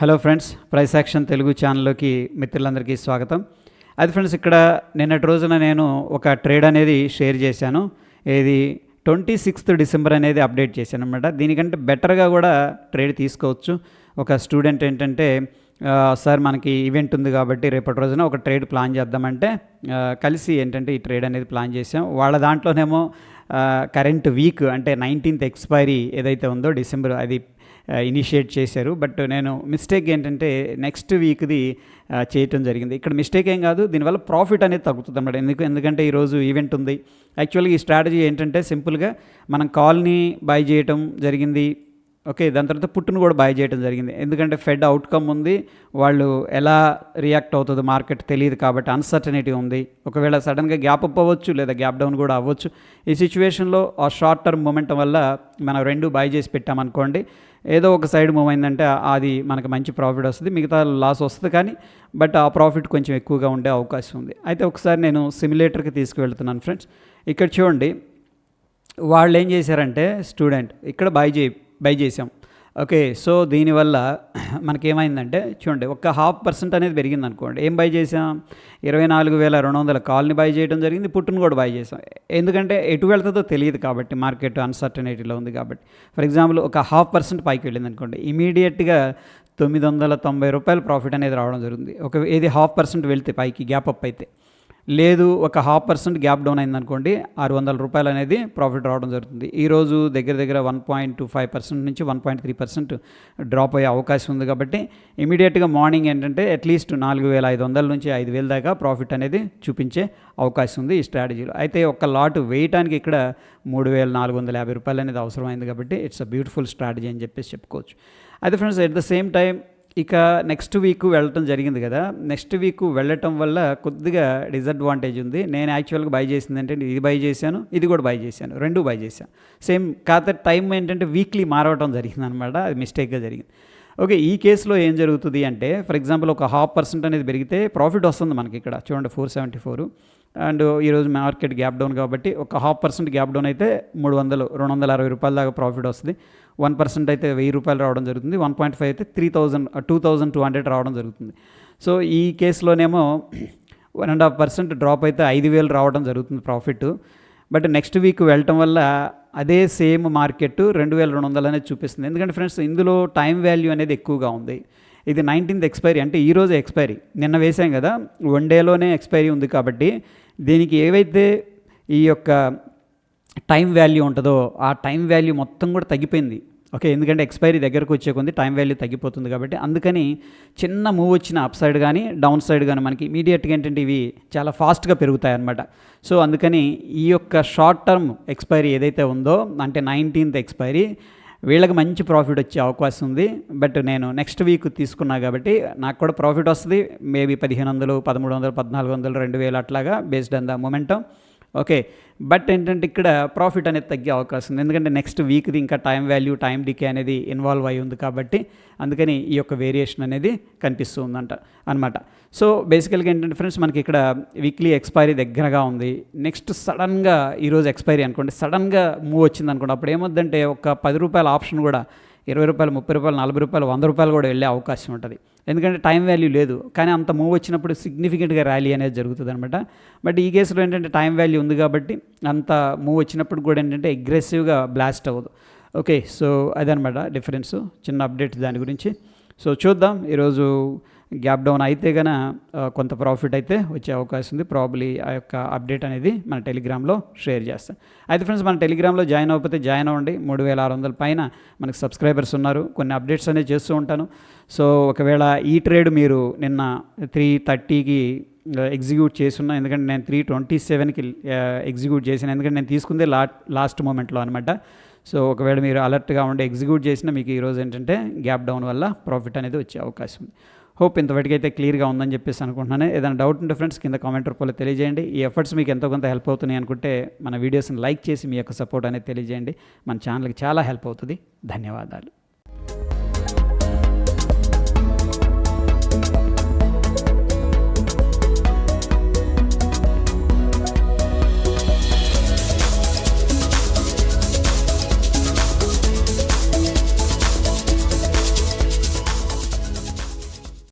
Hello friends price action Telugu ఛానల్లోకి మిత్రులందరికీ స్వాగతం. అది ఫ్రెండ్స్ ఇక్కడ నిన్నటి రోజున నేను ఒక ట్రేడ్ అనేది షేర్ చేశాను. ఇది ట్వంటీ సిక్స్త్ డిసెంబర్ అనేది అప్డేట్ చేశాను అనమాట దీనికంటే బెటర్గా కూడా ట్రేడ్ తీసుకోవచ్చు. ఒక స్టూడెంట్ ఏంటంటే సార్ మనకి ఈవెంట్ ఉంది కాబట్టి రేపటి రోజున ఒక ట్రేడ్ ప్లాన్ చేద్దామంటే కలిసి ఏంటంటే ఈ ట్రేడ్ అనేది ప్లాన్ చేసాం వాళ్ళ దాంట్లోనేమో కరెంట్ వీక్ అంటే నైన్టీన్త్ ఎక్స్పైరీ ఏదైతే ఉందో డిసెంబర్ అది ఇనిషియేట్ చేశారు. బట్ నేను మిస్టేక్ ఏంటంటే నెక్స్ట్ వీక్ది చేయటం జరిగింది. ఇక్కడ మిస్టేక్ ఏం కాదు దీనివల్ల ప్రాఫిట్ అనేది తగ్గుతుంది అన్నమాట ఎందుకు ఎందుకంటే ఈరోజు ఈవెంట్ ఉంది. యాక్చువల్గా ఈ స్ట్రాటజీ ఏంటంటే సింపుల్గా మనం కాల్ని బై చేయటం జరిగింది. ఓకే దాని తర్వాత పుట్టును కూడా బై చేయడం జరిగింది. ఎందుకంటే ఫెడ్ అవుట్కమ్ ఉంది వాళ్ళు ఎలా రియాక్ట్ అవుతుందో మార్కెట్ తెలియదు కాబట్టి అన్సర్టనిటీ ఉంది. ఒకవేళ సడన్గా గ్యాప్ అప్ అవ్వచ్చు లేదా గ్యాప్ డౌన్ కూడా అవ్వచ్చు. ఈ సిచ్యువేషన్లో ఆ షార్ట్ టర్మ్ మూమెంట్ వల్ల మనం రెండు బై చేసి పెట్టామనుకోండి ఏదో ఒక సైడ్ మూవ్ అయిందంటే అది మనకు మంచి ప్రాఫిట్ వస్తుంది మిగతా లాస్ వస్తుంది కానీ బట్ ఆ ప్రాఫిట్ కొంచెం ఎక్కువగా ఉండే అవకాశం ఉంది. అయితే ఒకసారి నేను సిమ్యులేటర్కి తీసుకువెళ్తున్నాను ఫ్రెండ్స్ ఇక్కడ చూడండి వాళ్ళు ఏం చేశారంటే స్టూడెంట్ ఇక్కడ బై చేయి. బై చేసాం. ఓకే సో దీనివల్ల మనకేమైందంటే చూడండి ఒక హాఫ్ పర్సెంట్ అనేది పెరిగింది అనుకోండి ఏం బై చేసాం? ఇరవై నాలుగు వేల రెండు వందల కాల్ని బై చేయడం జరిగింది పుట్టును కూడా బై చేసాం. ఎందుకంటే ఎటు వెళ్తుందో తెలియదు కాబట్టి మార్కెట్ అన్సర్టనిటీలో ఉంది కాబట్టి. ఫర్ ఎగ్జాంపుల్ ఒక హాఫ్ పర్సెంట్ పైకి వెళ్ళింది అనుకోండి ఇమీడియట్గా తొమ్మిది వందల తొంభై రూపాయల ప్రాఫిట్ అనేది రావడం జరుగుతుంది. ఒక ఏది హాఫ్ పర్సెంట్ వెళ్తే పైకి గ్యాప్ అప్ అయితే. లేదు ఒక హాఫ్ పర్సెంట్ గ్యాప్ డౌన్ అయిందనుకోండి ఆరు వందల రూపాయలు అనేది ప్రాఫిట్ రావడం జరుగుతుంది. ఈరోజు దగ్గర దగ్గర one point two five percent నుంచి one point three percent drop అయ్యే అవకాశం ఉంది కాబట్టి ఇమీడియట్గా మార్నింగ్ ఏంటంటే అట్లీస్ట్ నాలుగు వేల ఐదు వందల నుంచి ఐదు వేల దాకా ప్రాఫిట్ అనేది చూపించే అవకాశం ఉంది ఈ స్ట్రాటజీలో అయితే ఒక లాట్ వేయటానికి ఇక్కడ మూడు వేల నాలుగు వందల యాభై రూపాయలు అనేది అవసరమైంది కాబట్టి ఇట్స్ అ బ్యూటిఫుల్ స్ట్రాటజీ అని చెప్పేసి చెప్పుకోవచ్చు. అయితే friends at the same time ఇక నెక్స్ట్ వీక్ వెళ్ళటం జరిగింది కదా. నెక్స్ట్ వీక్ వెళ్ళటం వల్ల కొద్దిగా డిసడ్వాంటేజ్ ఉంది. నేను యాక్చువల్గా బై చేసింది ఏంటంటే ఇది బై చేశాను ఇది కూడా బై చేశాను రెండు బై చేశాను సేమ్ కాకపోతే టైం ఏంటంటే వీక్లీ మారవటం జరిగింది అనమాట అది మిస్టేక్గా జరిగింది. ఓకే ఈ కేసులో ఏం జరుగుతుంది అంటే ఫర్ ఎగ్జాంపుల్ ఒక హాఫ్ పర్సెంట్ అనేది పెరిగితే ప్రాఫిట్ వస్తుంది మనకి ఇక్కడ. చూడండి ఫోర్ సెవెంటీ ఫోర్ అండ్ ఈరోజు మార్కెట్ గ్యాప్ డౌన్ కాబట్టి ఒక హాఫ్ పర్సెంట్ గ్యాప్ డౌన్ అయితే మూడు వందలు రెండు వందల అరవై రూపాయల దాకా ప్రాఫిట్ వస్తుంది. వన్ పర్సెంట్ అయితే వెయ్యి రూపాయలు రావడం జరుగుతుంది. వన్ పాయింట్ ఫైవ్ అయితే three thousand two thousand two hundred రావడం జరుగుతుంది. సో ఈ కేసులోనేమో one and half percent drop అయితే ఐదు వేలు రావడం జరుగుతుంది ప్రాఫిట్. బట్ నెక్స్ట్ వీక్ వెళ్ళటం వల్ల అదే సేమ్ మార్కెట్ రెండు వేల రెండు వందలు అనేది చూపిస్తుంది. ఎందుకంటే ఫ్రెండ్స్ ఇందులో టైం వాల్యూ అనేది ఎక్కువగా ఉంది. ఇది నైన్టీన్త్ ఎక్స్పైరీ అంటే ఈ ఎక్స్పైరీ. నిన్న వేసాం కదా వన్ డేలోనే ఎక్స్పైరీ ఉంది కాబట్టి దీనికి ఏవైతే ఈ యొక్క టైం వాల్యూ ఉంటుందో ఆ టైం వాల్యూ మొత్తం కూడా తగ్గిపోయింది. ఓకే ఎందుకంటే ఎక్స్పైరీ దగ్గరకు వచ్చే కొంది టైం వాల్యూ తగ్గిపోతుంది కాబట్టి అందుకని చిన్న మూవ్ వచ్చిన అప్ సైడ్ కానీ డౌన్ సైడ్ కానీ మనకి ఇమీడియట్గా ఏంటంటే ఇవి చాలా ఫాస్ట్గా పెరుగుతాయి అన్నమాట సో అందుకని ఈ యొక్క షార్ట్ టర్మ్ ఎక్స్పైరీ ఏదైతే ఉందో అంటే నైన్టీన్త్ ఎక్స్పైరీ వీళ్ళకి మంచి ప్రాఫిట్ వచ్చే అవకాశం ఉంది. బట్ నేను నెక్స్ట్ వీక్ తీసుకున్నా కాబట్టి నాకు కూడా ప్రాఫిట్ వస్తుంది. మేబీ పదిహేను వందలు పదమూడు వందలు పద్నాలుగు వందలు రెండు వేలు అట్లాగా based on the momentum. Okay but ఏంటంటే ఇక్కడ ప్రాఫిట్ అనేది తగ్గే అవకాశం ఉంది. ఎందుకంటే నెక్స్ట్ వీక్ది ఇంకా టైం వాల్యూ టైం డికే అనేది ఇన్వాల్వ్ అయి ఉంది కాబట్టి అందుకని ఈ యొక్క వేరియేషన్ అనేది కనిపిస్తూ ఉందంట అనమాట సో బేసికల్గా ఏంటంటే ఫ్రెండ్స్ మనకి ఇక్కడ వీక్లీ ఎక్స్పైరీ దగ్గరగా ఉంది. నెక్స్ట్ సడన్గా ఈరోజు ఎక్స్పైరీ అనుకోండి సడన్గా మూవ్ వచ్చింది అనుకోండి అప్పుడు ఏమొద్దంటే ఒక పది రూపాయల ఆప్షన్ కూడా ఇరవై రూపాయలు ముప్పై రూపాయలు నలభై రూపాయలు వంద రూపాయలు కూడా వెళ్ళే అవకాశం ఉంటుంది. ఎందుకంటే టైం వాల్యూ లేదు. కానీ అంత మూవ్ వచ్చినప్పుడు సిగ్నిఫికెంట్గా ర్యాలీ అనేది జరుగుతుంది అనమాట బట్ ఈ కేసులో ఏంటంటే టైం వాల్యూ ఉంది కాబట్టి అంత మూవ్ వచ్చినప్పుడు కూడా ఏంటంటే అగ్రెసివ్గా బ్లాస్ట్ అవ్వదు. ఓకే సో అదనమాట డిఫరెన్స్ చిన్న అప్డేట్ దాని గురించి. సో చూద్దాం. ఈరోజు గ్యాప్ డౌన్ అయితే గన కొంత ప్రాఫిట్ అయితే వచ్చే అవకాశం ఉంది. ప్రాబ్లీ ఆ యొక్క అప్డేట్ అనేది మన టెలిగ్రామ్లో షేర్ చేస్తాం. అయితే ఫ్రెండ్స్ మన టెలిగ్రామ్లో జాయిన్ అవ్వకపోతే జాయిన్ అవ్వండి. మూడు వేల ఆరు వందల పైన మనకు సబ్స్క్రైబర్స్ ఉన్నారు. కొన్ని అప్డేట్స్ అనేవి చేస్తూ ఉంటాను. సో ఒకవేళ ఈ ట్రేడ్ మీరు నిన్న త్రీ థర్టీకి ఎగ్జిక్యూట్ చేస్తున్నా ఎందుకంటే నేను త్రీ ట్వంటీ సెవెన్కి ఎగ్జిక్యూట్ చేసిన ఎందుకంటే నేను తీసుకుందే లా లాస్ట్ మూమెంట్లో అనమాట సో ఒకవేళ మీరు అలర్ట్గా ఉండి ఎగ్జిక్యూట్ చేసినా మీకు ఈరోజు ఏంటంటే గ్యాప్ డౌన్ వల్ల ప్రాఫిట్ అనేది వచ్చే అవకాశం ఉంది. హోప్ ఇంతవరకైతే క్లియర్గా ఉందని చెప్పేసి అనుకుంటున్నాను. ఏదైనా డౌట్ ఉంటే ఫ్రెండ్స్ కింద కామెంట్ రూపంలో తెలియజేయండి. ఈ ఎఫర్ట్స్ మీకు ఎంతో కొంత హెల్ప్ అవుతున్నాయి అనుకుంటే మన వీడియోస్ని లైక్ చేసి మీ యొక్క సపోర్ట్ అనేది తెలియజేయండి. మన ఛానల్కి చాలా హెల్ప్ అవుతుంది. ధన్యవాదాలు.